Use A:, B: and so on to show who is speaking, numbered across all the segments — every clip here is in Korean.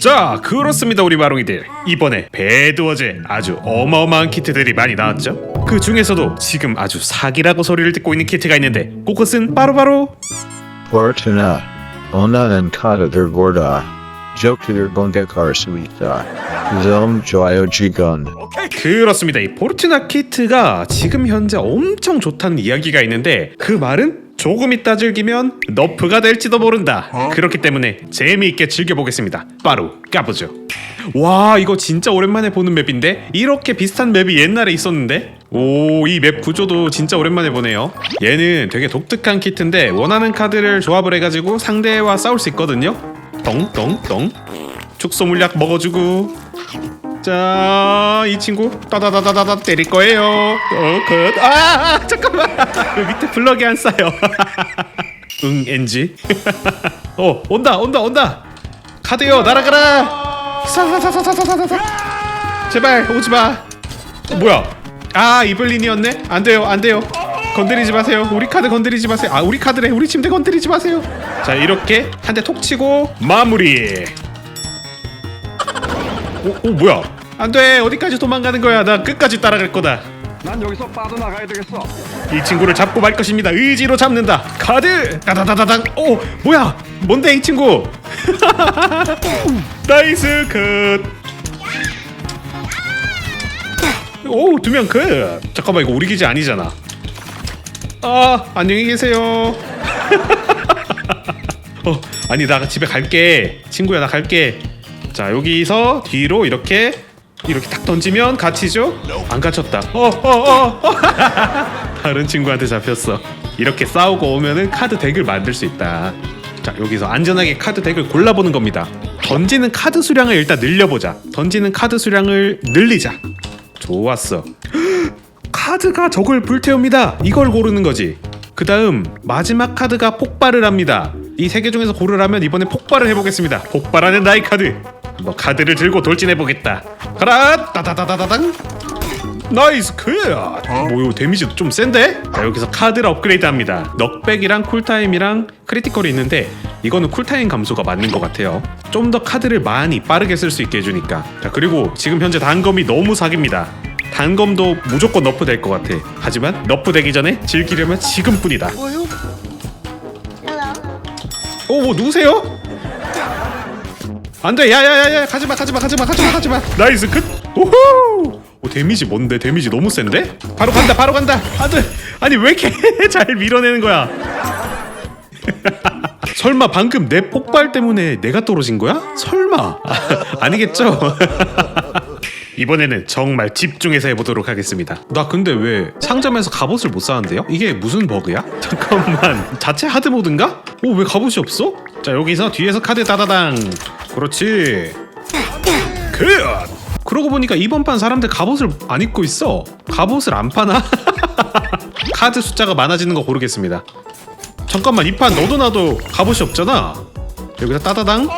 A: 자 그렇습니다 우리 마롱이들 이번에 배드워즈에 아주 어마어마한 키트들이 많이 나왔죠 그 중에서도 지금 아주 사기라고 소리를 듣고 있는 키트가 있는데 그것은 바로바로
B: Fortuna. 오늘은 카드들 보다 적들을 공격할 수 있다. 좀 좋아요 지건.
A: 그렇습니다 이 포르투나 키트가 지금 현재 엄청 좋다는 이야기가 있는데 그 말은 조금 있다 즐기면 너프가 될지도 모른다. 그렇기 때문에 재미있게 즐겨보겠습니다. 바로 까보죠. 와 이거 진짜 오랜만에 보는 맵인데? 이렇게 비슷한 맵이 옛날에 있었는데? 오 이 맵 구조도 진짜 오랜만에 보네요. 얘는 되게 독특한 키트인데 원하는 카드를 조합을 해가지고 상대와 싸울 수 있거든요. 똥똥똥 축소 물약 먹어주고 자, 이 친구 따다다다다다 때릴 거예요. 어, 컷. 아, 아, 잠깐만. 왜 밑에 블럭이 안 쌓여? 응, 엔지. 어, 온다, 온다, 온다. 카드요, 날아가라. 사사사사사사사. 제발 오지 마. 어, 뭐야? 아, 이블린이었네. 안 돼요, 안 돼요. 건드리지 마세요. 우리 카드 건드리지 마세요. 아, 우리 카드래. 우리 침대 건드리지 마세요. 자, 이렇게 한 대 톡 치고 마무리. 오, 오 뭐야? 안돼 어디까지 도망가는 거야? 나 끝까지 따라갈 거다.
C: 난 여기서 빠져나가야 되겠어.
A: 이 친구를 잡고 말 것입니다. 의지로 잡는다. 카드 따다다다당. 오 뭐야? 뭔데 이 친구? 나이스 컷. 오두 명 컷. 잠깐만 이거 우리 기지 아니잖아. 아 안녕히 계세요. 어 아니 나 집에 갈게 친구야 나 갈게 자 여기서 뒤로 이렇게 이렇게 딱 던지면 갇히죠 안 갇혔다 어 어 어 어, 다른 친구한테 잡혔어 이렇게 싸우고 오면은 카드 덱을 만들 수 있다 자 여기서 안전하게 카드 덱을 골라보는 겁니다 던지는 카드 수량을 일단 늘려보자 던지는 카드 수량을 늘리자 좋았어 카드가 적을 불태웁니다. 이걸 고르는 거지. 그 다음 마지막 카드가 폭발을 합니다. 이 세 개 중에서 고르라면 이번에 폭발을 해보겠습니다. 폭발하는 나의 카드. 뭐 카드를 들고 돌진해 보겠다. 가라 따다다다다당. 나이스 크. 뭐요 데미지 좀 센데? 자 여기서 카드를 업그레이드합니다. 넉백이랑 쿨타임이랑 크리티컬이 있는데 이거는 쿨타임 감소가 맞는 것 같아요. 좀 더 카드를 많이 빠르게 쓸 수 있게 해주니까. 자 그리고 지금 현재 단검이 너무 사기입니다. 단검도 무조건 너프 될 것 같아. 하지만 너프 되기 전에 즐기려면 지금뿐이다.
D: Hello.
A: 어, 뭐 누구세요? 안돼, 야야야야, 가지마, 가지마, 가지마, 가지마, 가지마. 나이스 끝. 오호. 오 데미지 뭔데? 데미지 너무 센데? 바로 간다, 바로 간다. 안돼. 아니 왜 이렇게 잘 밀어내는 거야? 설마 방금 내 폭발 때문에 내가 떨어진 거야? 설마 아, 아니겠죠? 이번에는 정말 집중해서 해보도록 하겠습니다. 나 근데 왜 상점에서 갑옷을 못 사는데요? 이게 무슨 버그야? 잠깐만 자체 하드 모드인가? 오 왜 갑옷이 없어? 자 여기서 뒤에서 카드 따다당 그렇지. 그 그러고 보니까 이번 판 사람들 갑옷을 안 입고 있어. 갑옷을 안 파나? 카드 숫자가 많아지는 거 고르겠습니다. 잠깐만 이 판 너도 나도 갑옷이 없잖아. 여기서 따다당.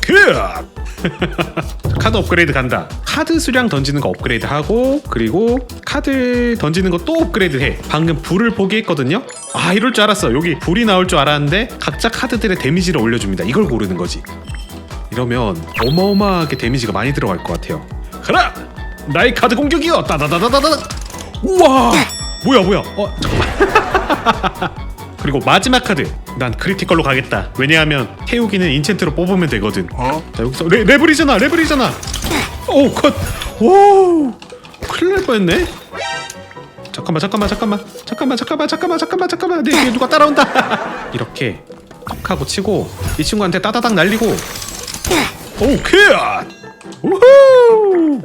A: 그 카드 업그레이드 간다. 카드 수량 던지는 거 업그레이드 하고 그리고 카드 던지는 거 또 업그레이드 해. 방금 불을 포기했거든요. 아 이럴 줄 알았어. 여기 불이 나올 줄 알았는데 각자 카드들의 데미지를 올려줍니다. 이걸 고르는 거지. 이러면 어마어마하게 데미지가 많이 들어갈 것 같아요. 가라! 나의 카드 공격이요! 따다다다다다! 우와! 뭐야 뭐야? 어 잠깐만. 그리고 마지막 카드 난 크리티컬로 가겠다. 왜냐하면 태우기는 인챈트로 뽑으면 되거든. 어? 자 여기서 레, 레블이잖아, 레블이잖아. 오 컷. 오. 큰일 날 뻔했네. 잠깐만, 잠깐만, 잠깐만, 잠깐만, 잠깐만, 잠깐만, 잠깐만, 잠깐만. 내 뒤에 누가 따라온다. 이렇게 턱 하고 치고 이 친구한테 따다닥 날리고. 오 컷. 우후.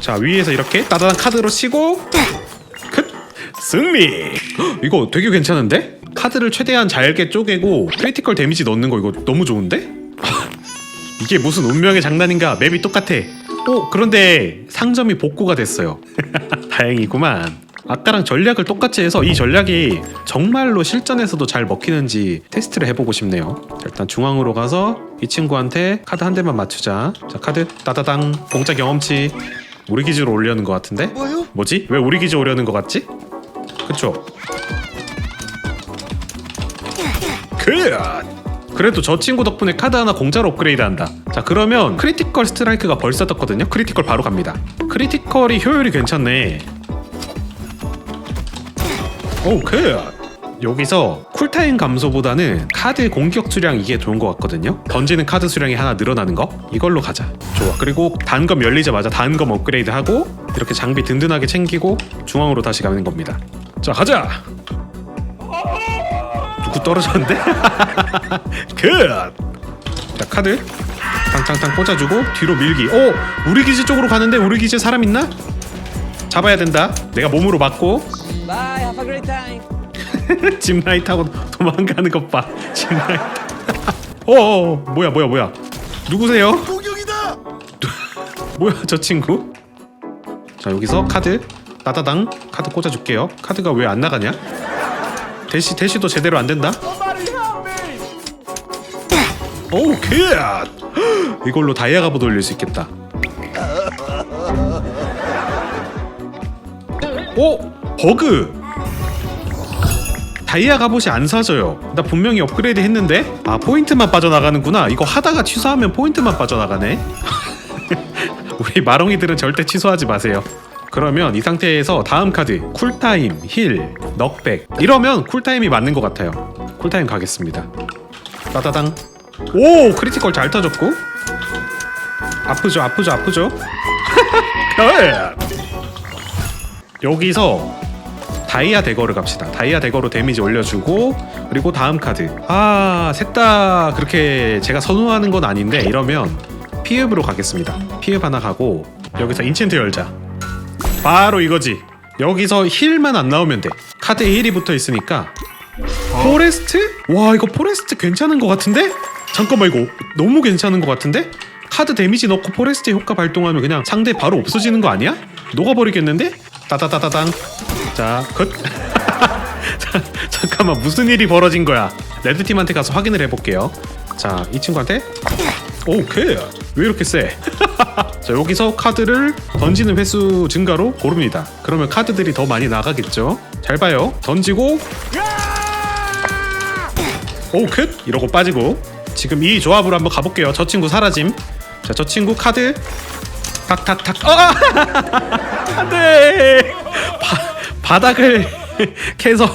A: 자 위에서 이렇게 따다닥 카드로 치고. 끝. 승리. 헉, 이거 되게 괜찮은데? 카드를 최대한 잘게 쪼개고 크리티컬 데미지 넣는 거 이거 너무 좋은데? 이게 무슨 운명의 장난인가 맵이 똑같아 어 그런데 상점이 복구가 됐어요 다행이구만 아까랑 전략을 똑같이 해서 이 전략이 정말로 실전에서도 잘 먹히는지 테스트를 해보고 싶네요 자, 일단 중앙으로 가서 이 친구한테 카드 한 대만 맞추자 자 카드 따다당 공짜 경험치 우리 기지로 올려는 것 같은데?
D: 뭐요?
A: 뭐지? 왜 우리 기지 오려는 것 같지? 그쵸? 그 그래도 저 친구 덕분에 카드 하나 공짜로 업그레이드 한다. 자, 그러면 크리티컬 스트라이크가 벌써 떴거든요. 크리티컬 바로 갑니다. 크리티컬이 효율이 괜찮네. 오케이. 여기서 쿨타임 감소보다는 카드 공격 수량 이게 좋은 것 같거든요. 던지는 카드 수량이 하나 늘어나는 거 이걸로 가자. 좋아. 그리고 단검 열리자마자 단검 업그레이드 하고 이렇게 장비 든든하게 챙기고 중앙으로 다시 가는 겁니다. 자 가자. 누구 떨어졌는데? 굿. 자 카드 땅땅땅 꽂아주고 뒤로 밀기. 오 우리 기지 쪽으로 가는데 우리 기지에 사람 있나? 잡아야 된다. 내가 몸으로 맞고
D: Bye, have a great time.
A: 짚라인 타고 도망가는 것 봐. 짚라인. 어, 뭐야, 뭐야, 뭐야. 누구세요? 공격이다. 뭐야, 저 친구? 자, 여기서 카드 따다당 카드 꽂아줄게요. 카드가 왜 안 나가냐? 대시 대시도 제대로 안 된다. 오, 굿. 이걸로 다이아 갑옷 올릴 수 있겠다. 오, 버그. 다이아 갑옷이 안 사져요. 나 분명히 업그레이드 했는데 아 포인트만 빠져나가는구나. 이거 하다가 취소하면 포인트만 빠져나가네. 우리 마롱이들은 절대 취소하지 마세요. 그러면 이 상태에서 다음 카드 쿨타임, 힐, 넉백 이러면 쿨타임이 맞는 것 같아요. 쿨타임 가겠습니다. 따다당. 오 크리티컬 잘 터졌고 아프죠 아프죠 아프죠. 굿. 여기서 다이아 대거를 갑시다. 다이아 대거로 데미지 올려주고 그리고 다음 카드. 아, 셋 다 그렇게 제가 선호하는 건 아닌데 이러면 피읍으로 가겠습니다. 피읍 하나 가고 여기서 인챈트 열자. 바로 이거지. 여기서 힐만 안 나오면 돼. 카드에 힐이 붙어 있으니까 포레스트? 와 이거 포레스트 괜찮은 것 같은데? 잠깐만 이거 너무 괜찮은 것 같은데? 카드 데미지 넣고 포레스트 효과 발동하면 그냥 상대 바로 없어지는 거 아니야? 녹아버리겠는데? 따다다다당 자, 컷. 자, 잠깐만 무슨 일이 벌어진 거야? 레드팀한테 가서 확인을 해볼게요. 자, 이 친구한테 오케이 왜 이렇게 세? 자 여기서 카드를 던지는 횟수 증가로 고릅니다. 그러면 카드들이 더 많이 나가겠죠? 잘 봐요. 던지고 오켓 이러고 빠지고 지금 이 조합으로 한번 가볼게요. 저 친구 사라짐. 자, 저 친구 카드 탁탁탁. 아! 안돼. 바닥을 캐서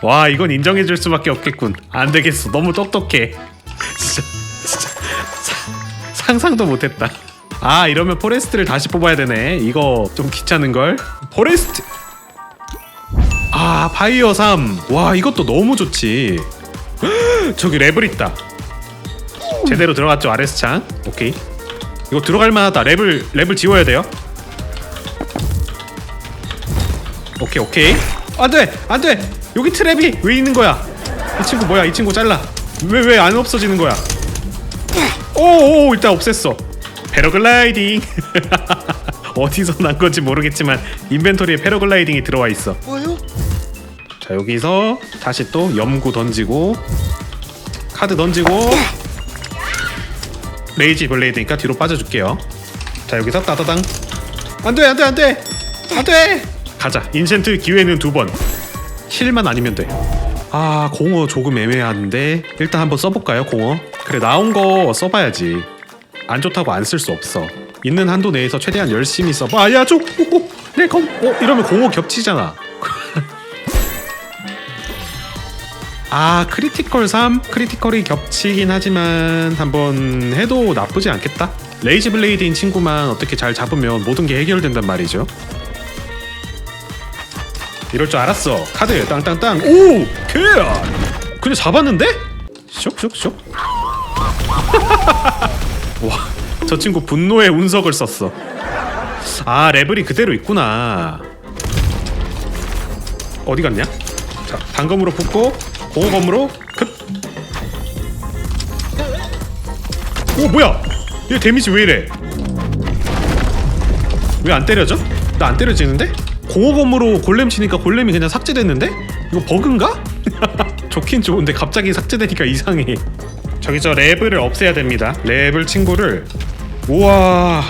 A: 와 이건 인정해줄 수밖에 없겠군. 안 되겠어. 너무 똑똑해. 진짜, 상상도 못했다. 아 이러면 포레스트를 다시 뽑아야 되네. 이거 좀 귀찮은 걸. 포레스트. 아 파이어 3. 와 이것도 너무 좋지. 저기 랩을 있다. 제대로 들어갔죠 아레스 창. 오케이. 이거 들어갈 만하다. 랩을 랩을 지워야 돼요. 오케이 오케이. 안돼 안돼. 여기 트랩이 왜 있는 거야? 이 친구 뭐야? 이 친구 잘라. 왜 왜 안 없어지는 거야? 오오 일단 없앴어. 패러글라이딩. 어디서 난 건지 모르겠지만 인벤토리에 패러글라이딩이 들어와 있어. 자 여기서 다시 또 염구 던지고 카드 던지고. 레이지 블레이드니까 뒤로 빠져줄게요. 자 여기서 따다당. 안돼 안돼 안돼. 안돼. 가자. 인센트 기회는 두 번. 힐만 아니면 돼아 공어 조금 애매한데. 일단 한번 써볼까요 공어 그래 나온 거 써봐야지. 안 좋다고 안 쓸 수 없어. 있는 한도 내에서 최대한 열심히 써봐. 아야 저내검 어 이러면 공어 겹치잖아. 아 크리티컬 3 크리티컬이 겹치긴 하지만 한번 해도 나쁘지 않겠다. 레이지 블레이드인 친구만 어떻게 잘 잡으면 모든 게 해결된단 말이죠. 이럴 줄 알았어. 카드 땅땅땅. 오! 케어! 근데 잡았는데? 쇽쇽쇽 와 저 친구 분노의 운석을 썼어 아 레벨이 그대로 있구나 어디 갔냐? 자 단검으로 붙고 공검으로 급. 오 뭐야? 얘 데미지 왜 이래? 왜 안 때려져? 나 안 때려지는데? 공허검으로 골렘 치니까 골렘이 그냥 삭제됐는데? 이거 버그인가? 좋긴 좋은데 갑자기 삭제되니까 이상해. 저기 저 랩을 없애야 됩니다. 랩을 친구를 우와.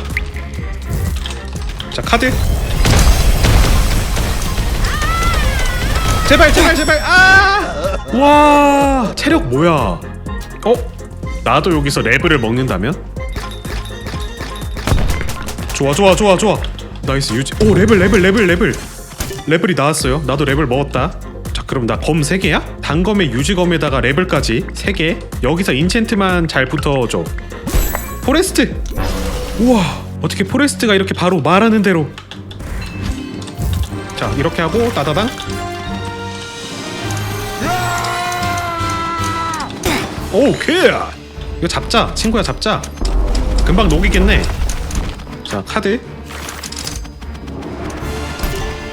A: 자 카드. 제발 제발 제발 아! 와 체력 뭐야? 어? 나도 여기서 레벨을 먹는다면? 좋아 좋아 좋아 좋아 나이스 유지 오 레벨 레벨 레벨 레벨 레벨이 나왔어요 나도 레벨 먹었다 자 그럼 나 검 3개야? 단검에 유지검에다가 레벨까지 3개? 여기서 인챈트만 잘 붙어줘. 포레스트! 우와 어떻게 포레스트가 이렇게 바로 말하는 대로? 자 이렇게 하고 따다당. 오케이 이거 잡자. 친구야 잡자. 금방 녹이겠네. 자 카드.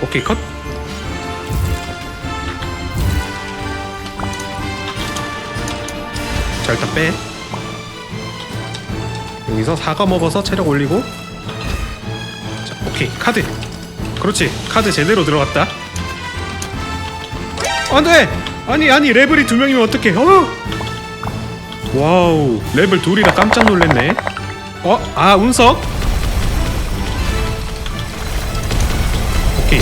A: 오케이 컷 자 일단 빼. 여기서 사과 먹어서 체력 올리고. 자 오케이. 카드. 그렇지. 카드 제대로 들어갔다. 안돼! 아니 아니 레벨이 두 명이면 어떡해? 어? 와우. 레벨 둘이라 깜짝 놀랐네. 어? 아 운석? 오케이.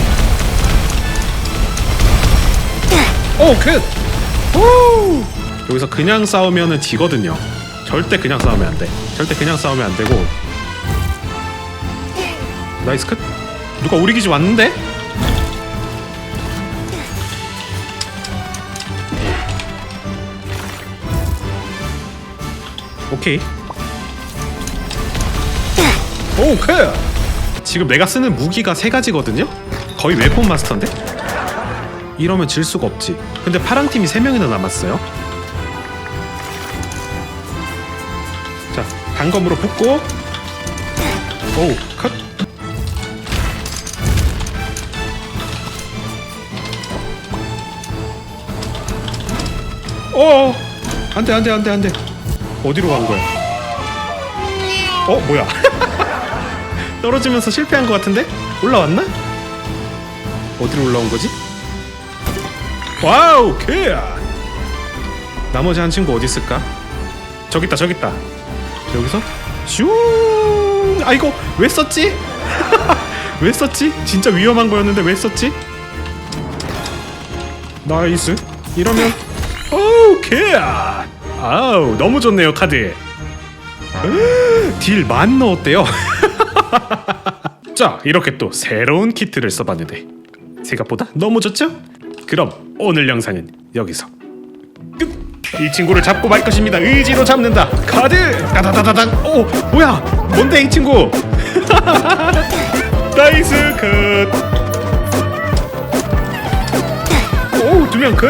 A: 오굿 오 여기서 그냥 싸우면은 지거든요. 절대 그냥 싸우면 안 돼. 절대 그냥 싸우면 안 되고. 나이스 컷. 누가 우리 기지 왔는데? 오케이. 오케이 지금 내가 쓰는 무기가 세 가지거든요? 거의 웨폰 마스터인데? 이러면 질 수가 없지. 근데 파랑 팀이 세 명이나 남았어요 단검으로 붙고. 오우 컷. 어 안돼 안돼 안돼 안돼. 어디로 간 거야? 어 뭐야? 떨어지면서 실패한 것 같은데? 올라왔나? 어디로 올라온 거지? 와우 케야. 나머지 한 친구 어디 있을까? 저기 있다 저기 있다 여기서? 슝! 아이고 왜 썼지? 왜 썼지? 진짜 위험한 거였는데 왜 썼지? 나이스. 이러면 오케이! 아우 너무 좋네요 카드. 딜 만 넣었대요? 자 이렇게 또 새로운 키트를 써봤는데 생각보다 너무 좋죠? 그럼 오늘 영상은 여기서. 끝! 이 친구를 잡고 말 것입니다. 의지로 잡는다. 카드! 따다다다당 오 뭐야? 뭔데 이 친구? 나이스 컷 오 두 명 컷